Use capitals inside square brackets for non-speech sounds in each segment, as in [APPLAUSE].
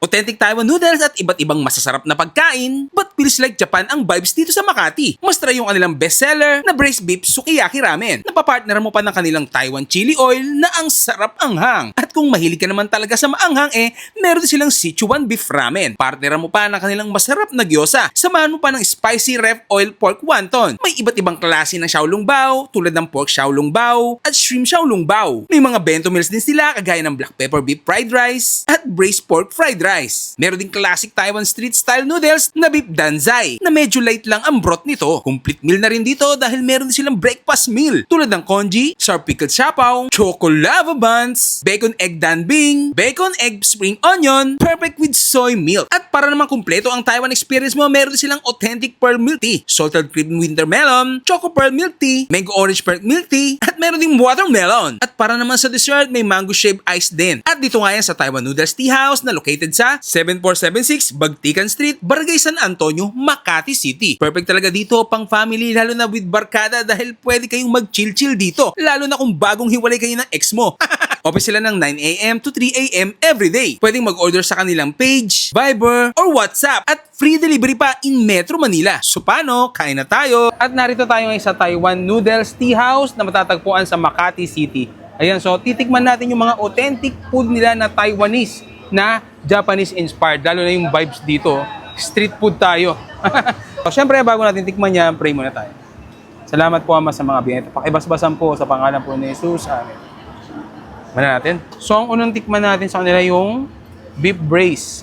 Authentic Taiwan noodles at iba't ibang masasarap na pagkain, but feels like Japan ang vibes dito sa Makati. Mas try yung kanilang bestseller na braised beef sukiyaki ramen. Napapartner mo pa ng kanilang Taiwan chili oil na ang sarap anghang. At kung mahilig ka naman talaga sa maanghang eh, meron silang Sichuan beef ramen. Partner mo pa ng kanilang masarap na gyoza. Samahan mo pa ng spicy ref oil pork wonton. May iba't ibang klase ng xiaolong bao, tulad ng pork xiaolong bao at shrimp xiaolong bao. May mga bento meals din sila kagaya ng black pepper beef fried rice at braised pork fried rice. Meron din classic Taiwan street style noodles na beef danzai na medyo light lang ang broth nito. Complete meal na rin dito dahil meron din silang breakfast meal tulad ng congee, sharp pickled siapaw, choco lava buns, bacon egg danbing, bacon egg spring onion, perfect with soy milk. At para naman kumpleto ang Taiwan experience mo, meron silang authentic pearl milk tea, salted cream winter melon, choco pearl milk tea, mango orange pearl milk tea, at meron ding watermelon. At para naman sa dessert, may mango shave ice din. At dito nga yan sa Taiwan Noodles Tea House na located sa 7476 Bagtikan Street, Barangay San Antonio, Makati City. Perfect talaga dito pang family lalo na with barkada dahil pwede kayong mag-chill-chill dito. Lalo na kung bagong hiwalay kayo ng ex mo. [LAUGHS] Open sila ng 9am to 3am everyday. Pwedeng mag-order sa kanilang page, Viber, or WhatsApp at free delivery pa in Metro Manila. So paano? Kain na tayo! At narito tayo ngayon sa Taiwan Noodles Tea House na matatagpuan sa Makati City. Ayan, so titikman natin yung mga authentic food nila na Taiwanese na Japanese inspired. Lalo na yung vibes dito. Street food tayo. [LAUGHS] so, syempre, bago natin tikman yan, pray muna tayo. Salamat po Ama sa mga biyaya. Pakibasbasan po sa pangalan po ni Jesus. Amen. Mana natin. So, ang unang tikman natin sa kanila yung beef brace.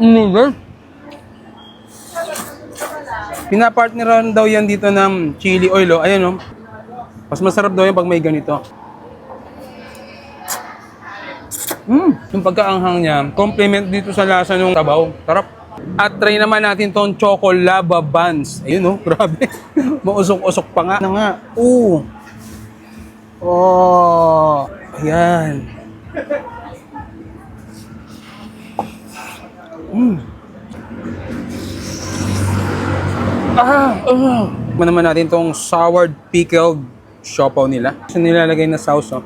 Noodle. Pinapartneran daw yan dito ng chili oil. Oh. Ayan oh. Mas masarap daw yan pag may ganito. Mm, yung pagkaanghang niya, complement dito sa lasa ng tabaw. Sarap. At try naman natin tong choco lava buns. Ayun oh, [LAUGHS] grabe. Mausok-usok pa nga. Na nga. Oo. Oh. Ayan. Mm. Ah. Tikman naman natin tong soured pickled siopaw nila. So nilalagay na sauce, oh.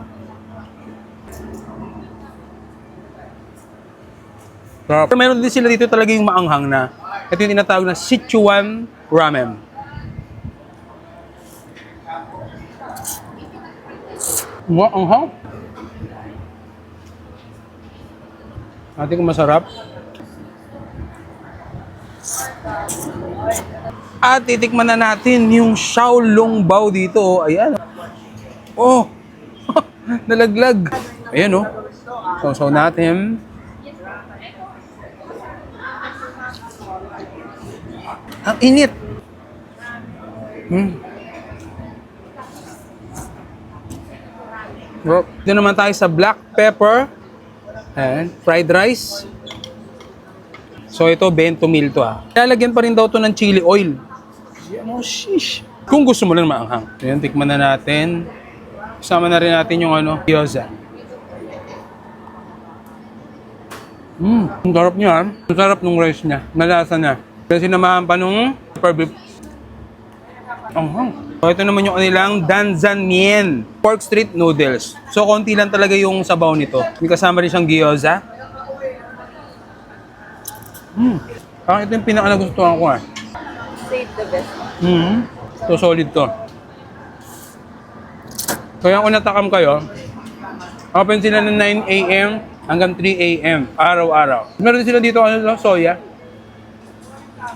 Sarap. Pero meron din sila dito talaga yung maanghang na. Ito yung tinatawag na Sichuan Ramen. Maanghang. Natin kung masarap. At titikman na natin yung Xiaolong Bao dito. Ayan. Oh! [LAUGHS] Nalaglag. Ayan oh. So natin. Ang init. Hmm. Well, dito naman tayo sa black pepper and fried rice. So ito, bento meal to ah. Lalagyan pa rin daw to ng chili oil. Yan oh, shish. Kung gusto mo lang maanghang. Ayan, tikman na natin. Kasama na rin natin yung ano, gyoza. Mmm, ang sarap niya ah. Ang sarap ng rice niya. Nalasa na. Kasi sinamahan pa nung pepper beef. Anghang. So ito naman yung kanilang Danzan Mien Pork Street Noodles. So konti lang talaga yung sabaw nito. May kasama rin siyang gyoza. Hmm. Parang ito yung pinaka nagustuhan ko ah. Save the best. Hmm. So solid to. Kaya kung natakam kayo, open sila ng 9 a.m. hanggang 3 a.m. araw-araw. Meron din sila dito ano, soya.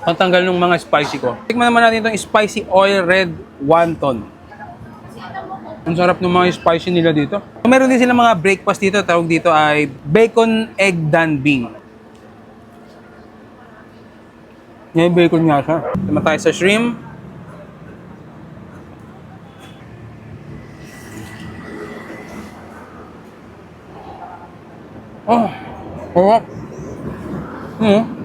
Pantanggal ng mga spicy ko. Tikman naman natin itong spicy oil red wonton. Ang sarap ng mga spicy nila dito. Meron din sila mga breakfast dito. Tawag dito ay bacon egg danbing. May bacon nga siya. Naman tayo sa shrimp. Oh, sarap. Hmm.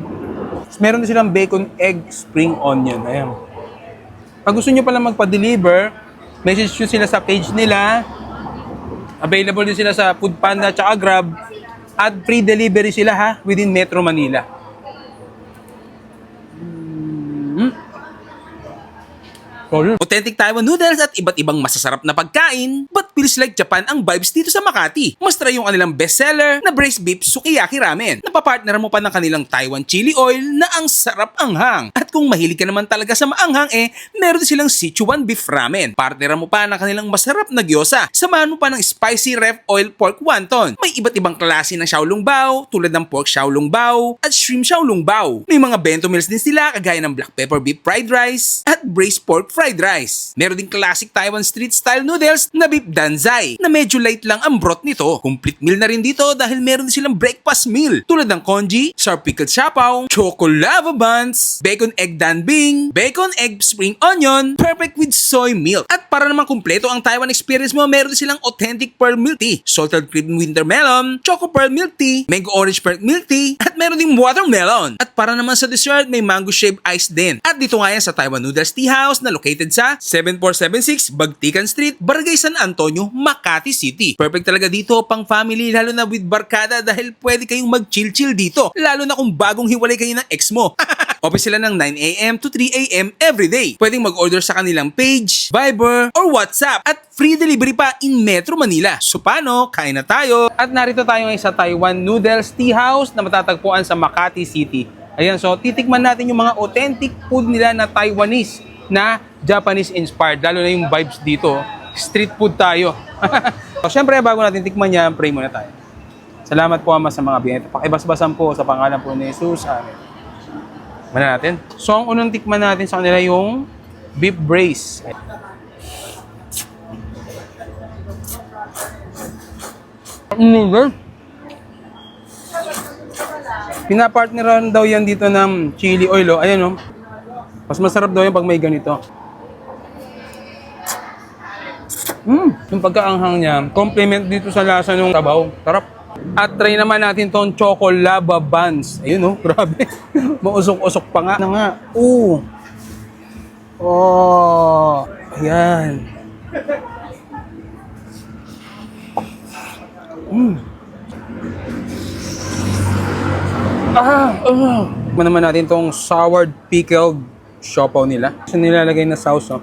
Meron din silang bacon egg spring onion. Ayan. Pag gusto nyo pala magpa-deliver, message nyo sila sa page nila. Available din sila sa Foodpanda at Grab. At free delivery sila ha, within Metro Manila. Mm. Solid. Authentic Taiwan noodles at iba't ibang masasarap na pagkain, but feels like Japan ang vibes dito sa Makati. Mas try yung kanilang bestseller na braised beef sukiyaki ramen. Napapartner mo pa ng kanilang Taiwan chili oil na ang sarap anghang. At kung mahilig ka naman talaga sa maanghang eh, meron silang Sichuan beef ramen. Partner mo pa ng kanilang masarap na gyoza. Samahan mo pa ng spicy ref oil pork wonton. May iba't ibang klase ng xiaolong bao, tulad ng pork xiaolong bao at shrimp xiaolong bao. May mga bento meals din sila kagaya ng black pepper beef fried rice at braised pork fried rice. Meron din classic Taiwan street style noodles na beef danzai na medyo light lang ang broth nito. Complete meal na rin dito dahil meron silang breakfast meal tulad ng congee, sharp pickled siapaw, choco lava buns, bacon egg danbing, bacon egg spring onion, perfect with soy milk. At para naman kumpleto ang Taiwan experience mo, meron din silang authentic pearl milk tea, salted cream winter melon, choco pearl milk tea, mango orange pearl milk tea, at meron ding watermelon. At para naman sa dessert, may mango shaved ice din. At dito nga yan sa Taiwan Noodles Tea House na located sa 7476 Bagtikan Street, Barangay San Antonio, Makati City. Perfect talaga dito pang family lalo na with barkada dahil pwede kayong mag-chill-chill dito. Lalo na kung bagong hiwalay kayo ng ex mo. [LAUGHS] Open sila ng 9am to 3am every day. Pwedeng mag-order sa kanilang page, Viber, or WhatsApp at free delivery pa in Metro Manila. So paano? Kain na tayo! At narito tayo ngayon sa Taiwan Noodles Tea House na matatagpuan sa Makati City. Ayan, so titikman natin yung mga authentic food nila na Taiwanese na Japanese inspired. Lalo na yung vibes dito. Street food tayo. [LAUGHS] so, syempre, bago natin tikman yan, pray muna tayo. Salamat po, Ama, sa mga biyaya. Pakibasbasan po sa pangalan po ni Jesus. Amen. Mana natin. So, ang unang tikman natin sa kanila yung beef brace. Noodle. Pinapartneran daw yan dito ng chili oil. Oh. Ayan oh. Mas masarap daw yan pag may ganito. Mm, yung pagkaanghang niya, complement dito sa lasa ng tabaw. Sarap. At try naman natin tong choco lava buns. Ayun oh, [LAUGHS] grabe. Mausok-usok pa nga. Na nga. Oo. Oh. Ayan. Mm. Ah. Tikman naman natin tong soured pickled siopaw nila. So nilalagay na sauce, oh.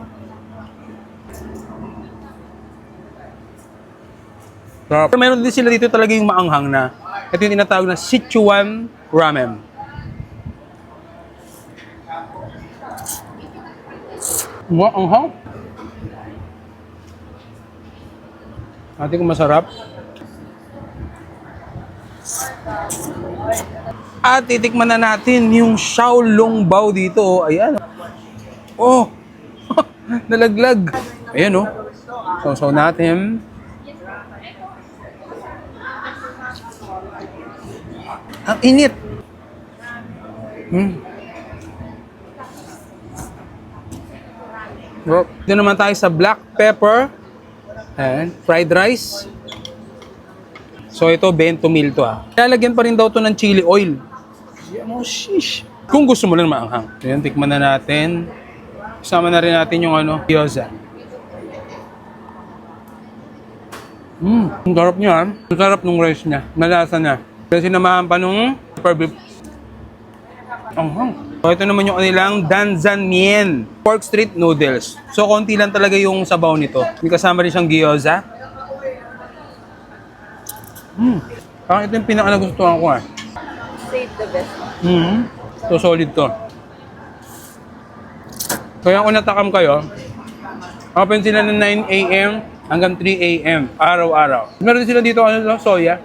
Sarap. Pero meron din sila dito talaga yung maanghang na. Ito yung tinatawag na Sichuan Ramen. Maanghang. Ate kung masarap. At titikman na natin yung Xiaolong Bao dito. Ayan. Oh! [LAUGHS] Nalaglag. Ayan oh. So, so natin. Ang init. Hmm. Oh, Dito naman tayo sa black pepper. Ayan. Fried rice. So ito, bento meal to ah. Lalagyan pa rin daw to ng chili oil. Yan oh, shish. Kung gusto mo lang maanghang. Ayan, tikman na natin. Kasama na rin natin yung ano, gyoza. Mmm, ang sarap niya ah. Ang sarap ng rice niya. Nalasa na. Kasi sinamahan pa nung pepper beef. Anghang. So ito naman yung kanilang Danzan Mien Pork Street Noodles. So konti lang talaga yung sabaw nito. May kasama rin siyang gyoza. Hmm. Parang ito yung pinaka nagustuhan ko ah. Save the best. Mm-hmm. So solid to. Kaya kung natakam kayo, open sila ng 9 a.m. hanggang 3 a.m. araw-araw. Meron sila dito ano to, soya.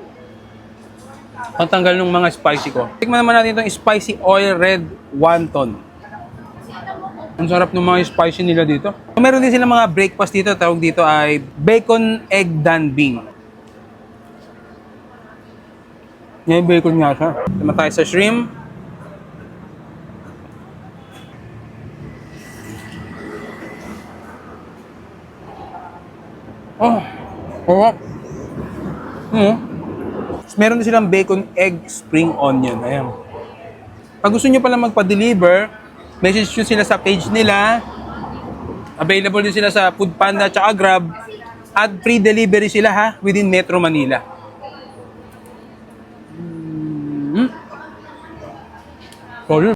Pantanggal ng mga spicy ko. Tikman naman natin itong spicy oil red wonton. Ang sarap ng mga spicy nila dito. Meron din sila mga breakfast dito. Tawag dito ay bacon egg danbing. Yan yung bacon nga siya. Tama tayo sa shrimp. Sarap. Hmm. Meron din silang bacon egg spring onion. Ayan. Pag gusto nyo pala magpa-deliver, message nyo sila sa page nila. Available din sila sa Foodpanda at Grab. At free delivery sila ha, within Metro Manila. Mm. Solid.